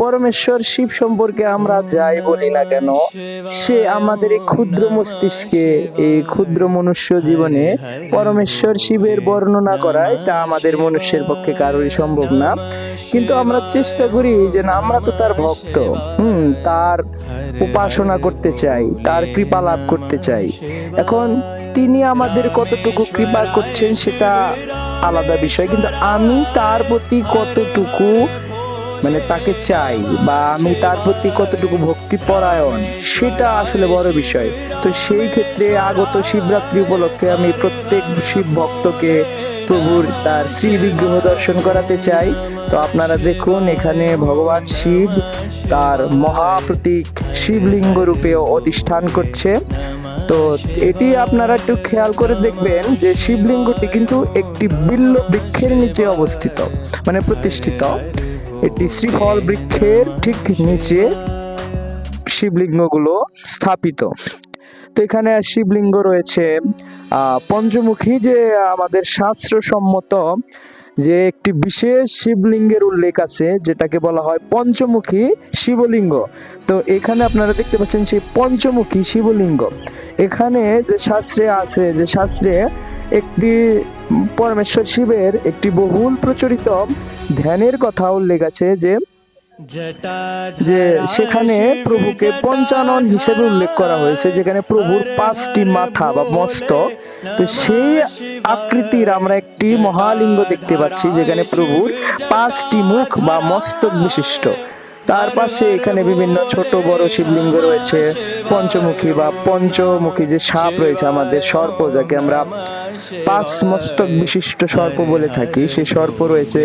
পরমেশ্বর শিব সম্পর্কে আমরা যাই বলি না কেন, সে আমাদের এই ক্ষুদ্র মস্তিষ্কে, এই ক্ষুদ্র মনুষ্য জীবনে পরমেশ্বর শিবের বর্ণনা করায় তা আমাদের মনুষ্যের পক্ষে কারোরই সম্ভব না। কিন্তু আমরা চেষ্টা করি যে না, আমরা তো তার ভক্ত, হুম, তার উপাসনা করতে চাই, তার কৃপা লাভ করতে চাই। এখন তিনি আমাদের কতটুকু কৃপা করছেন সেটা আলাদা বিষয়, কিন্তু আমি তার প্রতি কতটুকু মানে তাকে চাই বা আমি তার প্রতি কতটুকু ভক্তি পরায়ণ সেটা আসলে বড় বিষয়। তো সেই ক্ষেত্রে আগত শিবরাত্রি উপলক্ষে আমি প্রত্যেক শিব ভক্তকে প্রভুর তার শ্রী বিগ্রহ দর্শন করাতে চাই। তো আপনারা দেখুন, এখানে ভগবান শিব তার মহাপ্রতীক শিবলিঙ্গ রূপে অধিষ্ঠান করছে। তো এটি আপনারা একটু খেয়াল করে দেখবেন যে শিবলিঙ্গটি কিন্তু একটি বিল্ল বৃক্ষের নিচে অবস্থিত মানে প্রতিষ্ঠিত। এটি শ্রীফল বৃক্ষের ঠিক নিচে শিবলিঙ্গগুলো স্থাপিত। তো এখানে শিবলিঙ্গ রয়েছে। পঞ্চমুখী যে আমাদের শাস্ত্রসম্মত যে একটি বিশেষ শিবলিঙ্গের উল্লেখ আছে, যেটাকে বলা হয় পঞ্চমুখী শিবলিঙ্গ। তো এখানে আপনারা দেখতে পাচ্ছেন সেই পঞ্চমুখী শিবলিঙ্গ। এখানে যে শাস্ত্রে আছে, যে শাস্ত্রে একটি পরমেশ্বর শিবের একটি বহুল প্রচলিত ধ্যানের কথা উল্লেখ আছে যে যে সেখানে প্রভুকে পঞ্চানন হিসেবে উল্লেখ করা হয়েছে, যেখানে প্রভুর পাঁচটি মাথা বা মস্তক তো সেই আকৃতির আমরা একটি মহালিঙ্গ দেখতে পাচ্ছি, যেখানে প্রভুর পাঁচটি মুখ বা মস্তক বিশিষ্ট। তার পাশে এখানে বিভিন্ন ছোট বড় শিবলিঙ্গ রয়েছে, পঞ্চমুখী বা পঞ্চমুখী যে সাপ রয়েছে আমাদের সর্প, যাকে আমরা পাঁচ মস্তক বিশিষ্ট সর্প বলে থাকি। সেই সর্প রয়েছে,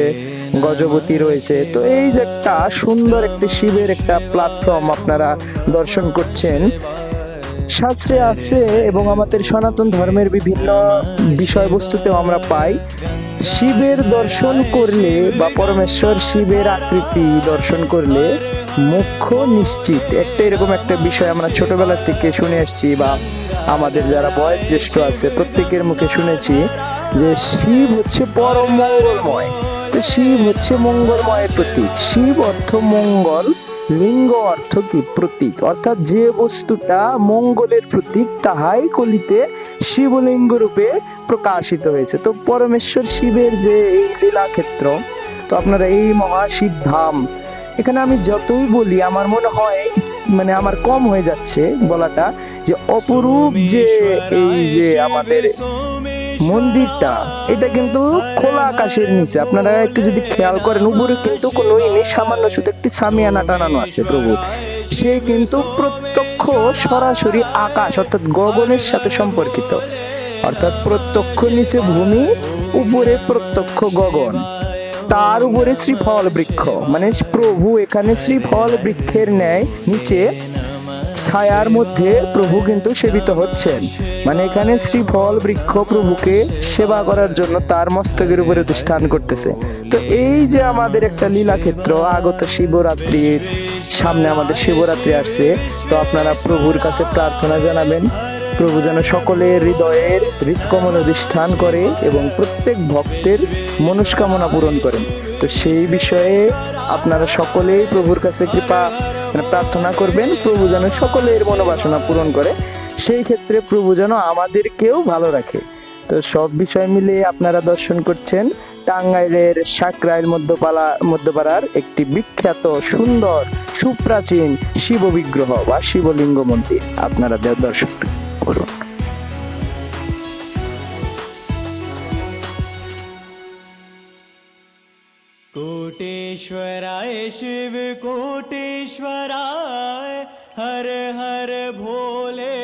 গজপতি রয়েছে। তো এই যে একটা সুন্দর একটি শিবের একটা প্ল্যাটফর্ম আপনারা দর্শন করছেন। শাস্ত্রে আছে এবং আমাদের সনাতন ধর্মের বিভিন্ন বিষয়বস্তুতেও আমরা পাই, শিবের দর্শন করলে বা পরমেশ্বর শিবের আকৃতি দর্শন করলে মুখ্য নিশ্চিত। একটা এরকম একটা বিষয় আমরা ছোটবেলা থেকে শুনে আসছি বা আমাদের যারা বয়োজ্যেষ্ঠ আছে, প্রত্যেকের মুখে শুনেছি যে শিব হচ্ছে পরম মঙ্গলময়। তো শিব হচ্ছে মঙ্গলময়ের প্রতীক। শিব অর্থ মঙ্গল, লিঙ্গ অর্থ কি? প্রতীক। অর্থাৎ যে বস্তুটা মঙ্গলের প্রতীক, তাহাই কলিতে শিবলিঙ্গ রূপে প্রকাশিত হয়েছে। তো পরমেশ্বর শিবের যে এই লীলাক্ষেত্র, তো আপনারা এই মহাশিব ধাম, এখানে আমি যতই বলি, আমার মনে হয় মানে আমার কম হয়ে যাচ্ছে বলাটা যে অপরূপ যে এই যে আমাদের মন্দিরটা এটা কিন্তু খোলা আকাশের নিচে। আপনারা একটু যদি খেয়াল করেন উপরে কিন্তু কোনো নেই সামান্য শুধু একটি সামিয়ানা টানানো আছে প্রভু। সে কিন্তু প্রত্যক্ষ সরাসরি আকাশ অর্থাৎ গগনের সাথে সম্পর্কিত। অর্থাৎ প্রত্যক্ষ নিচে ভূমি উপরে প্রত্যক্ষ গগন। তার উপরে শ্রীফল বৃক্ষ। মানে প্রভু এখানে শ্রীফল বৃক্ষের ন্যায় নিচে ছায়ার মধ্যে প্রভু কিন্তু সেবিত হচ্ছেন। মানে এখানে শ্রীফল বৃক্ষ প্রভুকে সেবা করার জন্য তার মস্তকের উপরে প্রতিষ্ঠান করতেছে। তো এই যে আমাদের একটা লীলাক্ষেত্র, আগত শিবরাত্রির সামনে আমাদের শিবরাত্রি আসছে, তো আপনারা প্রভুর কাছে প্রার্থনা জানাবেন। প্রভু যেন সকলের হৃদয়ের হৃদকমল অধিষ্ঠান করে এবং প্রত্যেক ভক্তের মনস্কামনা পূরণ করেন। তো সেই বিষয়ে আপনারা সকলেই প্রভুর কাছে কৃপা প্রার্থনা করবেন, প্রভু যেন সকলের মনোবাসনা পূরণ করে। সেই ক্ষেত্রে প্রভু যেন আমাদেরকেও ভালো রাখে। তো সব বিষয় মিলে আপনারা দর্শন করছেন টাঙ্গাইলের সাকরাইল মধ্যপালা, মধ্যপাড়ার একটি বিখ্যাত, সুন্দর, সুপ্রাচীন শিব বিগ্রহ বা শিবলিঙ্গ মন্দির। আপনারা দ- দর্শন করুন कोटेश्वराय शिव कोटेश्वराय हर हर भोले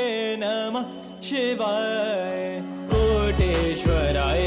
नमः शिवाय कोटेश्वराय